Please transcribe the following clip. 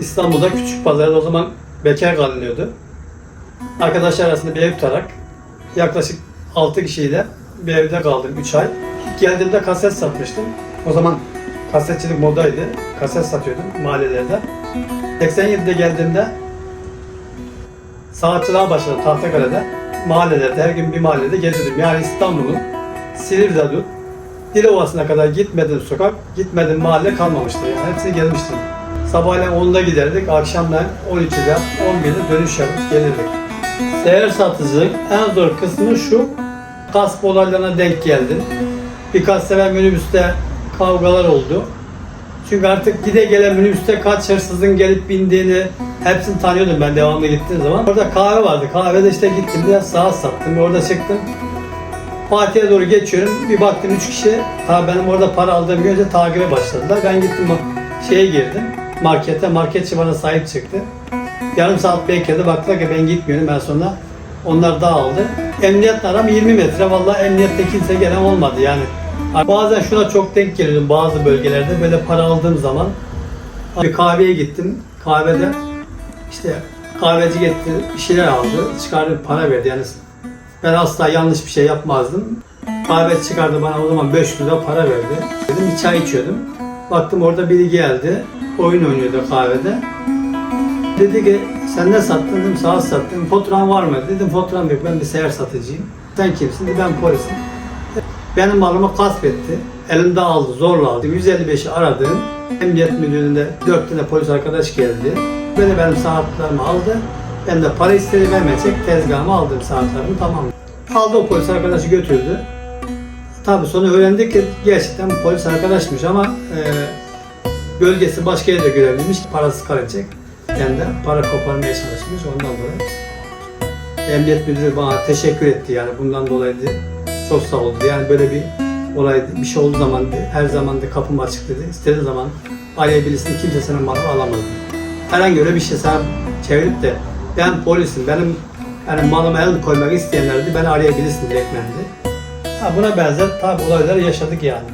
İstanbul'da küçük pazarda o zaman bekar kalınıyordu. Arkadaşlar arasında bir ev tutarak yaklaşık 6 kişiyle bir evde kaldım 3 ay. İlk geldiğimde kaset satmıştım. O zaman kasetçilik modaydı. Kaset satıyordum mahallelerde. 87'de geldiğimde sanatçılığa başladım Tahtakale'de. Mahallelerde, her gün bir mahallede geziyordum. Yani İstanbul'un Silivri'de Dilovası'na kadar gitmedim sokak, gitmedim mahalle kalmamıştı. Yani hepsini gezmiştim. Sabahleyin 10'da giderdik, akşamleyin 12'de, 11'de dönüş yapıp gelirdik. Seher satıcılık en zor kısmı şu, gasp olaylarına denk geldim. Birkaç sefer minibüste kavgalar oldu. Çünkü artık gide gele minibüste kaç hırsızın gelip bindiğini hepsini tanıyordum ben devamlı gittiğim zaman. Orada kahve vardı. Kahvede işte gittim biraz saat sattım. Orada çıktım. Fatih'e doğru geçiyorum. Bir baktım üç kişi. Tabii benim orada para aldığım gün önce takibe başladılar. Ben gittim şeye girdim. Markete. Marketçi bana sahip çıktı. Yarım saat bekledi. Baktılar ki ben gitmiyorum. Ben sonra onlar dağıldı. Emniyetle aram 20 metre. Vallahi emniyette kimse gelen olmadı yani. Bazen şuna çok denk geliyordum bazı bölgelerde. Böyle para aldığım zaman bir kahveye gittim. Kahvede işte kahveci gitti bir şeyler aldı. Çıkardı para verdi. Yani ben asla yanlış bir şey yapmazdım. Kahve çıkardı bana o zaman 500 lira para verdi. Dedim bir çay içiyordum. Baktım orada biri geldi. Oyun oynuyordu kahvede. Dedi ki sen ne sattın? Dedim saat sattım. Faturan var mı? Dedim faturam yok. Ben bir seyyar satıcıyım. Sen kimsin? Dedi ben polisim. Benim malımı gasp etti. Elimde aldı, zorla aldı. 155'i aradım. Emniyet müdürlüğünde 4 tane polis arkadaş geldi. Böyle benim saatlerimi aldı. Ben de para istedi vermeyecek. Tezgahımı aldım saatlerimi tamam. Aldı o polis arkadaşı götürdü. Tabii sonra öğrendik ki gerçekten polis arkadaşmış ama e, bölgesi başka yerde görevliymiş. Parası kalacak. De para koparmaya çalışmış ondan dolayı. Emniyet müdürü bana teşekkür etti yani bundan dolayı dedi. Çok sağ oldu. Yani böyle bir olay bir şey olduğu zaman her zaman da kapım açık dedi. İstediği zaman arayabilirsin kimse senin malını alamaz. Herhangi öyle bir şey sen çevirip de ben polisim benim yani malıma el koymak isteyenler dedi beni arayabilirsin direktmen dedi. Ha, buna benzer tabi olaylar yaşadık yani.